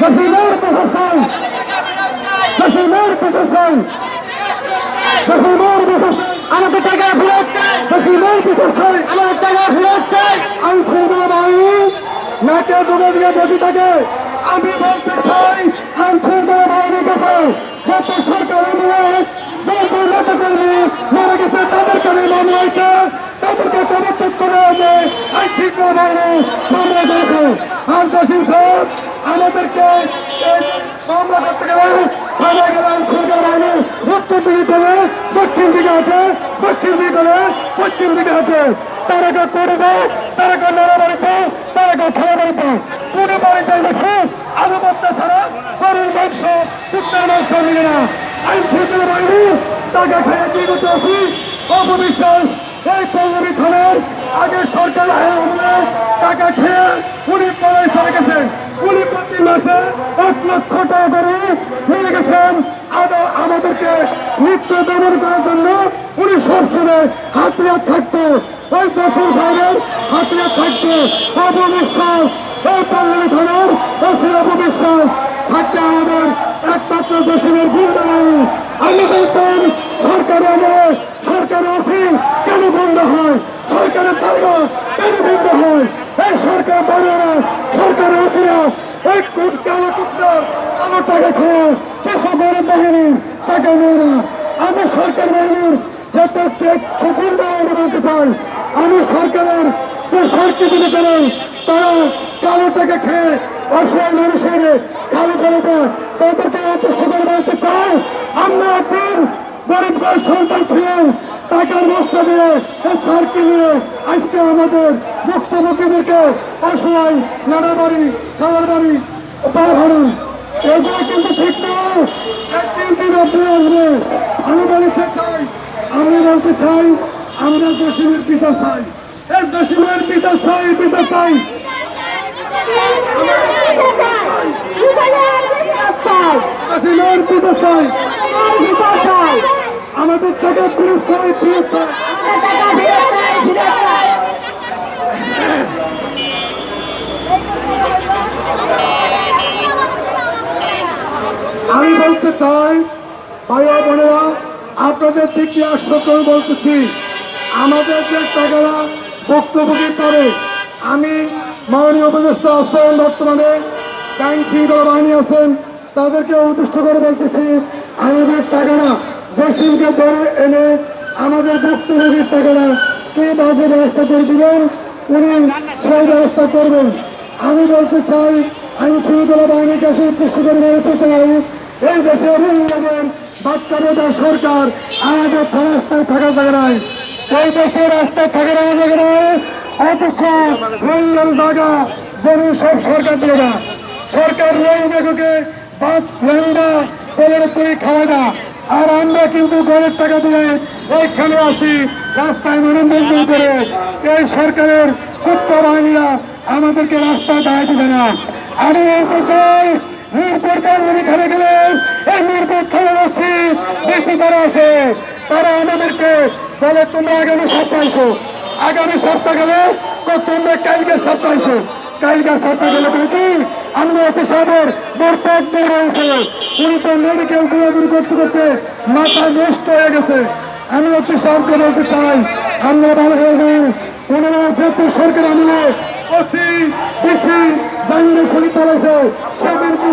হাসিনার প্রশাসন। হাসিনার প্রশাসন। হাসিনার প্রশাসন। আমাদের টাকা ফেরত চাই। হাসিনার প্রশাসন। আমাদের টাকা ফেরত চাই। আইন শৃঙ্খলা বাহিনী নাকে ডুবে দিয়ে বসে থাকে। আমি বলতে চাই আইন শৃঙ্খলা বাহিনীর কাছে গত সরকার আমলে নেতা কর্মী মারা গেছে তাদের কানে মামলা হয়েছে তাদেরকে পদত্যাগ করে এনে আইন শৃঙ্খলা বাহিনী সামনে দেখে আর জসিম সাহেব আমাদেরকে মামলা করতে গেলে থানা গেলে আইন শৃঙ্খলা বাহিনী উত্তর দিকে গেলে দক্ষিণ দিকে হাঁটে দক্ষিণ দিকে গেলে পশ্চিম দিকে হাঁটে তারাকে করবে তারাকে নানা বাড়িতে তারাকে খেলা বাড়িতে পুরো বাড়িতে দেখে আনুগত্য ছাড়া গরুর মাংস কুত্তার মাংস মিলে না আইন শৃঙ্খলা বাহিনী টাকা খেয়ে কি করতে অপবিশ্বাস এই পল্লবী থানার আগের সরকার আমলে টাকা খেয়ে উনি পলাই চলে গেছেন উনি প্রতি মাসে এক লক্ষ টাকা করে নিয়ে গেছেন। আবার আমাদেরকে নিত্য দমন করার জন্য উনি সবসময় হাতিয়ার থাকতো। ওই দর্শন সাহেবের হাতিয়ার থাকতো। অপবিশ্বাস এই পল্লবী থানার অসির অপবিশ্বাস থাকতে আমাদের একমাত্র দর্শনের গুন্ডা বাহিনী আমি বলতাম সরকার আমলে সরকারের অধীন কেন বন্ধ হয়? সরকারের তারগা কেন বন্ধ হয়? এই সরকার অধীনে এই কোট কালো কুত্তার কালো টাকা খাওয়া কিছু গরিব বাহিনীর টাকা নেয় না। আমি সরকার বাহিনীর আমি সরকারের যে করেন তারা কালো টাকা খেয়ে অসহায় মানুষের কালো ফেলতে তাদেরকে অতুষ্ট করে বলতে চাই। আমরা একদিন গরিব গরিব সন্তান ছিলেন টাকার বস্তা দিয়ে এই সার্কেল নিয়ে আজকে আমাদের ভুক্তভোগীদেরকে অসহায় নানা বাড়ি খাবার বাড়ি ভাড়ান। এগুলো কিন্তু ঠিক না। একদিন দিন আপনি আসবে। আমি বলতে চাই আমি বলতে চাই আমরা দশমীর পিতা চাই। এই দশমীর পিতা চাই পিতা চাই। দশমীর পিতা চাই। আমাদের টাকা ফিরে চাই ফিরে চাই। আমি বলতে চাই ভাই বোনেরা আপনাদের দিকে করে বলতেছি আমাদের যে টাকারা ভুক্তভোগী করে আমি মাননীয় উপদেষ্টা আছেন বর্তমানে আইন শৃঙ্খলা বাহিনী আছেন তাদেরকে উদ্দিষ্ট করে বলতেছি আমাদের টাকারা জসিমকে ধরে এনে আমাদের ভুক্তভোগীর টাকারা কীভাবে ব্যবস্থা করে দিবেন? উনি সেই ব্যবস্থা করবেন। আমি বলতে চাই আইন শৃঙ্খলা বাহিনীর কাছে উদ্দেশ্য করে বলতে চাই, এই দেশের উন্নয়ন বাচ্চা বেটা সরকার, আমাদের রাস্তায় থাকার জায়গা নাই। এই দেশের রাস্তায় থাকার জায়গা নাই, অথচ রঙ্গল জায়গা জমি সব সরকার দিয়ে না সরকার রোহিঙ্গাকে বাদ রোহিঙ্গা করে খাওয়া না আর আমরা কিন্তু ঘরের টাকা দিয়ে এইখানে আসি, রাস্তায় মনোরঞ্জন করে। এই সরকারের কুত্তা বাহিনীরা আমাদেরকে রাস্তায় দাঁড়ায় দিবে না। আমি বলতে চাই, মিরপুর কারণে খেলে গেলেন এই মিরপুর থানার আসছি বেশি তারা আছে। তারা আমাদেরকে বলে, তোমরা আগামী সপ্তাহে এসো। আগামী সপ্তাহ গেলে তো তোমরা কালকে সপ্তাহ এসো। কালকে সপ্তাহ গেলে কি? আমরা অফিস সাহেবের বরপেট বের হয়েছে উনি তো মেডিকেল দৌড়াদৌড়ি করতে করতে মাথা নষ্ট হয়ে গেছে। আমি অফিস সাহেবকে বলতে চাই, আমরা ভালো হয়ে ওনারা ফেব্রুয়ারি সরকার আমলে অতি বেশি জানিয়ে খুলি চালাইছে সেদিন কি